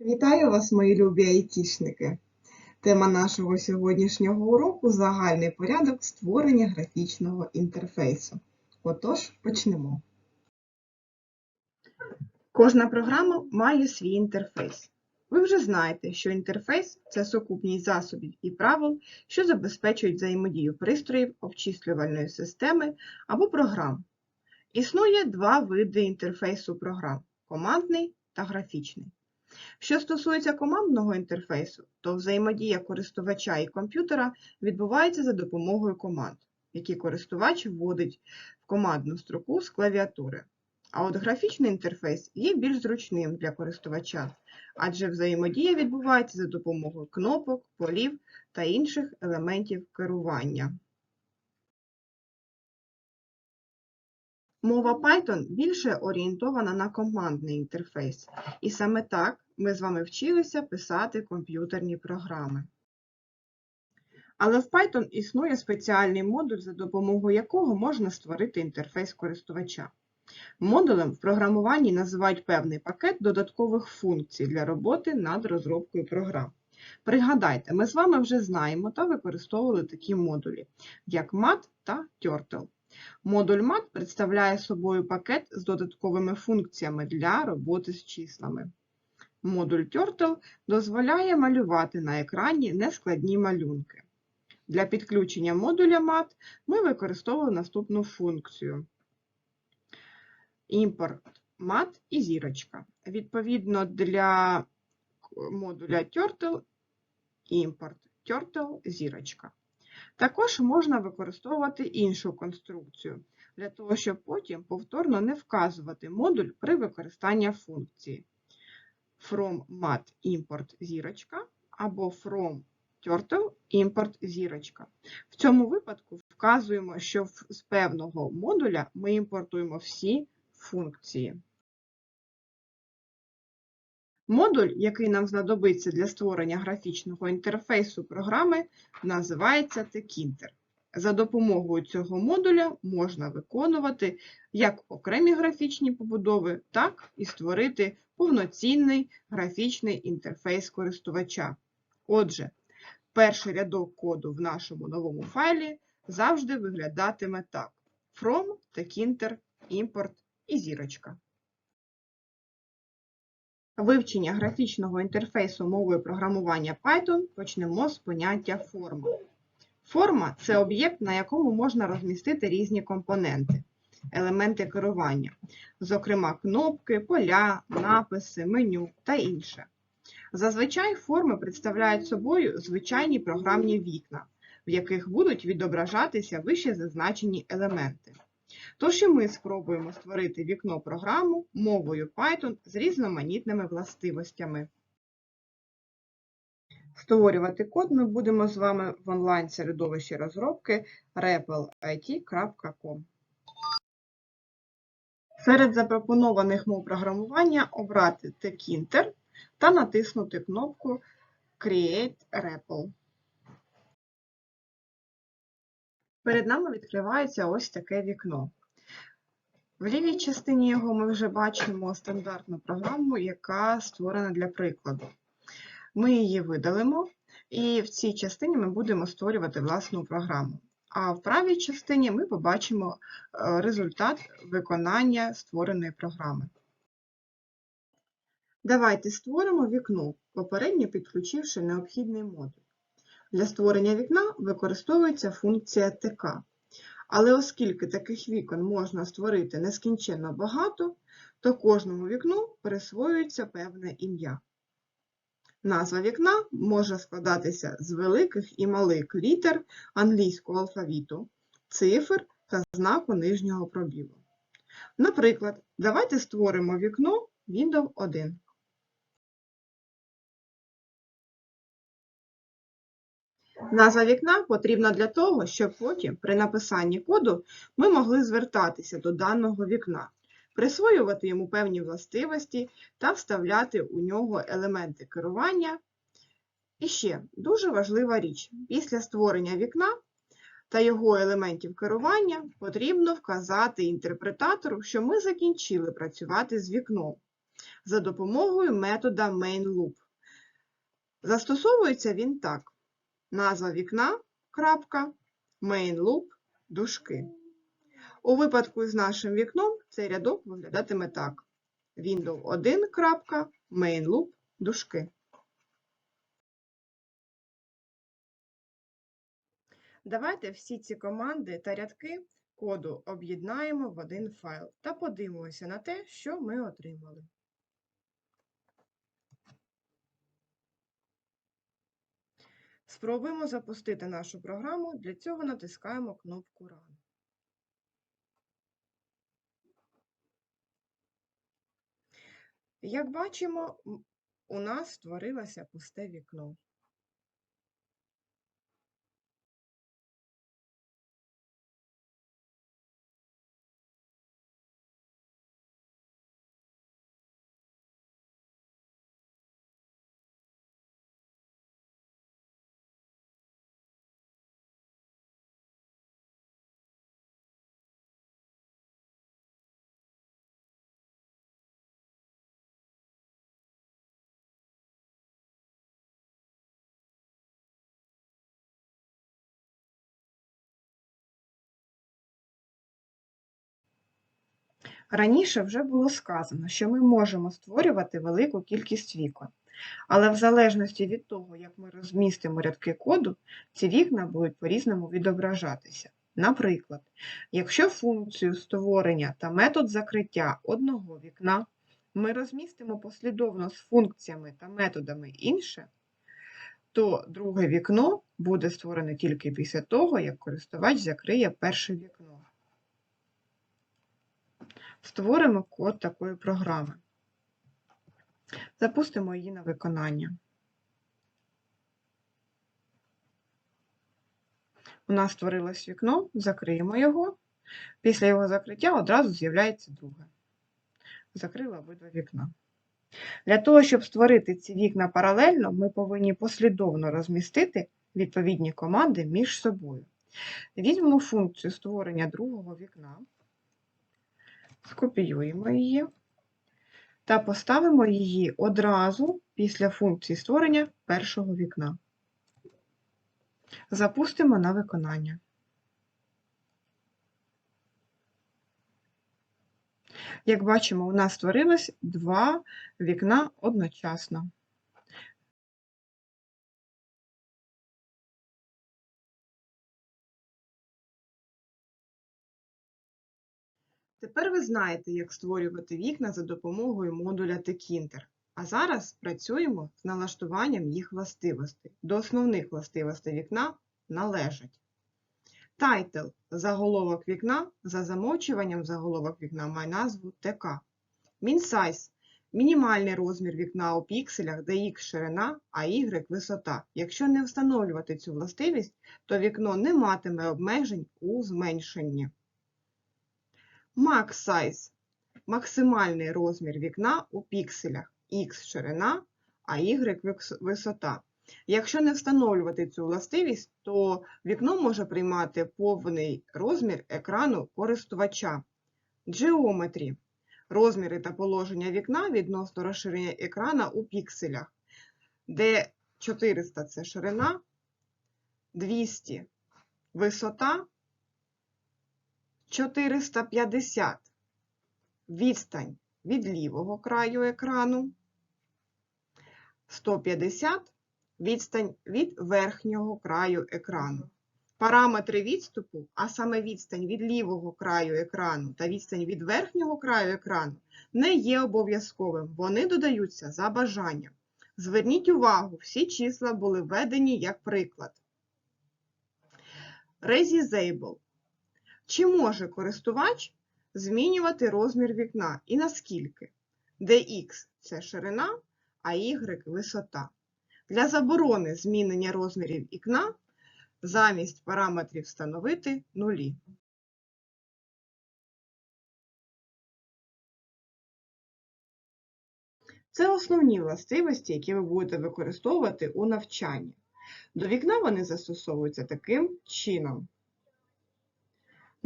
Вітаю вас, мої любі айтішники! Тема нашого сьогоднішнього уроку загальний порядок створення графічного інтерфейсу. Отож, почнемо. Кожна програма має свій інтерфейс. Ви вже знаєте, що інтерфейс це сукупність засобів і правил, що забезпечують взаємодію пристроїв обчислювальної системи або програм. Існує два види інтерфейсу програм командний та графічний. Що стосується командного інтерфейсу, то взаємодія користувача і комп'ютера відбувається за допомогою команд, які користувач вводить в командну строку з клавіатури. А от графічний інтерфейс є більш зручним для користувача, адже взаємодія відбувається за допомогою кнопок, полів та інших елементів керування. Мова Python більше орієнтована на командний інтерфейс, і саме так ми з вами вчилися писати комп'ютерні програми. Але в Python існує спеціальний модуль, за допомогою якого можна створити інтерфейс користувача. Модулем в програмуванні називають певний пакет додаткових функцій для роботи над розробкою програм. Пригадайте, ми з вами вже знаємо та використовували такі модулі, як MAT та Turtle. Модуль MAT представляє собою пакет з додатковими функціями для роботи з числами. Модуль Turtle дозволяє малювати на екрані нескладні малюнки. Для підключення модуля MAT ми використовували наступну функцію. Імпорт MAT і зірочка. Відповідно, для модуля Turtle імпорт Turtle зірочка. Також можна використовувати іншу конструкцію, для того, щоб потім повторно не вказувати модуль при використанні функції from mat import зірочка або from turtle import зірочка. В цьому випадку вказуємо, що з певного модуля ми імпортуємо всі функції. Модуль, який нам знадобиться для створення графічного інтерфейсу програми, називається Tkinter. За допомогою цього модуля можна виконувати як окремі графічні побудови, так і створити повноцінний графічний інтерфейс користувача. Отже, перший рядок коду в нашому новому файлі завжди виглядатиме так: From, Tkinter, Import і зірочка. Вивчення графічного інтерфейсу мовою програмування Python почнемо з поняття форма. Форма це об'єкт, на якому можна розмістити різні компоненти, елементи керування, зокрема кнопки, поля, написи, меню та інше. Зазвичай форми представляють собою звичайні програмні вікна, в яких будуть відображатися вище зазначені елементи. Тож і ми спробуємо створити вікно програму мовою Python з різноманітними властивостями. Створювати код ми будемо з вами в онлайн-середовищі розробки replit.com. Серед запропонованих мов програмування обрати Tkinter та натиснути кнопку Create REPL. Перед нами відкривається ось таке вікно. В лівій частині його ми вже бачимо стандартну програму, яка створена для прикладу. Ми її видалимо, і в цій частині ми будемо створювати власну програму. А в правій частині ми побачимо е, результат виконання створеної програми. Давайте створимо вікно, попередньо підключивши необхідний модуль. Для створення вікна використовується функція ТК. Але оскільки таких вікон можна створити нескінченно багато, то кожному вікну присвоюється певне ім'я. Назва вікна може складатися з великих і малих літер англійського алфавіту, цифр та знаку нижнього пробілу. Наприклад, давайте створимо вікно Windows 1. Назва вікна потрібна для того, щоб потім при написанні коду ми могли звертатися до даного вікна, присвоювати йому певні властивості та вставляти у нього елементи керування. І ще дуже важлива річ: після створення вікна та його елементів керування потрібно вказати інтерпретатору, що ми закінчили працювати з вікном. за допомогою метода mainLoop. Застосовується він так. Назва вікна, крапка, mainLoop, дужки. У випадку з нашим вікном цей рядок виглядатиме так. Window 1, крапка, mainLoop, дужки. Давайте всі ці команди та рядки коду об'єднаємо в один файл та подивимося на те, що ми отримали. Спробуємо запустити нашу програму. Для цього натискаємо кнопку Run. Як бачимо, у нас створилося пусте вікно. Раніше вже було сказано, що ми можемо створювати велику кількість вікон, але в залежності від того, як ми розмістимо рядки коду, ці вікна будуть по-різному відображатися. Наприклад, якщо функцію створення та метод закриття одного вікна ми розмістимо послідовно з функціями та методами інше, то друге вікно буде створене тільки після того, як користувач закриє перше вікно. Створимо код такої програми. Запустимо її на виконання. У нас створилось вікно, закриємо його. Після його закриття одразу з'являється друге. Закрила обидва вікна. Для того, щоб створити ці вікна паралельно, ми повинні послідовно розмістити відповідні команди між собою. Візьмемо функцію створення другого вікна скопіюємо її та поставимо її одразу після функції створення першого вікна. Запустимо на виконання. Як бачимо, у нас створилось два вікна одночасно. Тепер ви знаєте, як створювати вікна за допомогою модуля Tkinter. А зараз працюємо з налаштуванням їх властивостей. До основних властивостей вікна належать. Title – заголовок вікна за замовчуванням заголовок вікна має назву ТК. MinSize – мінімальний розмір вікна у пікселях, де X ширина, а Y висота. Якщо не встановлювати цю властивість, то вікно не матиме обмежень у зменшенні. Max Size – максимальний розмір вікна у пікселях, X ширина, а Y висота. Якщо не встановлювати цю властивість, то вікно може приймати повний розмір екрану користувача. Geometry – розміри та положення вікна відносно розширення екрана у пікселях, де 400 це ширина, 200 висота, 450 відстань від лівого краю екрану, 150 відстань від верхнього краю екрану. Параметри відступу, а саме відстань від лівого краю екрану та відстань від верхнього краю екрану, не є обов'язковим, вони додаються за бажанням. Зверніть увагу, всі числа були введені як приклад. Resizable чи може користувач змінювати розмір вікна і наскільки, де X це ширина, а Y висота. Для заборони змінення розмірів вікна замість параметрів встановити нулі. Це основні властивості, які ви будете використовувати у навчанні. До вікна вони застосовуються таким чином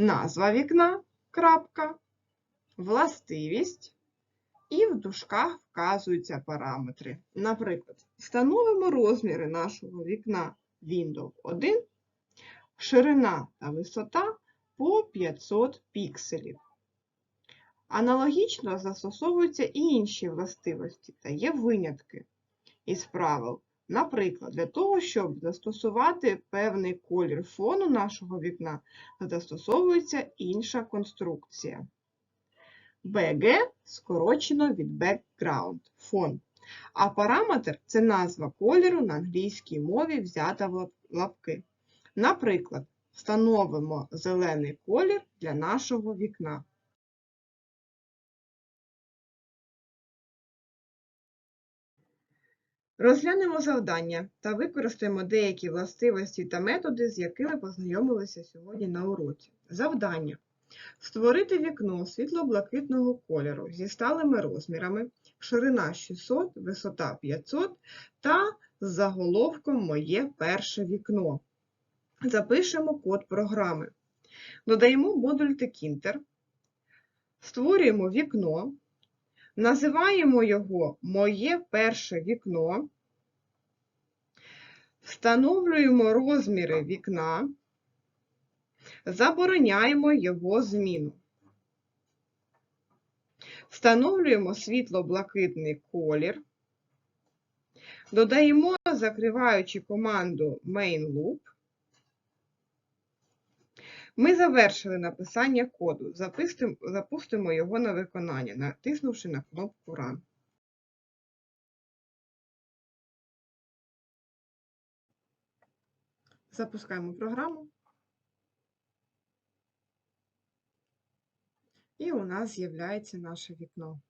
назва вікна, крапка, властивість, І в дужках вказуються параметри. Наприклад, встановимо розміри нашого вікна Windows 1, ширина та висота по 500 пікселів. Аналогічно застосовуються і інші властивості та є винятки із правил. Наприклад, для того, щоб застосувати певний колір фону нашого вікна, застосовується інша конструкція. BG скорочено від background фон. А параметр це назва кольору на англійській мові взята в лапки. Наприклад, встановимо зелений колір для нашого вікна. Розглянемо завдання та використаємо деякі властивості та методи, з якими познайомилися сьогодні на уроці. Завдання. Створити вікно світло-блакитного кольору зі сталими розмірами, ширина 600, висота 500 та з заголовком Моє перше вікно. Запишемо код програми. Додаємо модуль Tkinter, створюємо вікно, називаємо його Моє перше вікно, встановлюємо розміри вікна, забороняємо його зміну. Встановлюємо світло-блакитний колір, додаємо, закриваючи команду main loop. Ми завершили написання коду. Запустимо, запустимо його на виконання, натиснувши на кнопку Run. Запускаємо програму. І у нас з'являється наше вікно.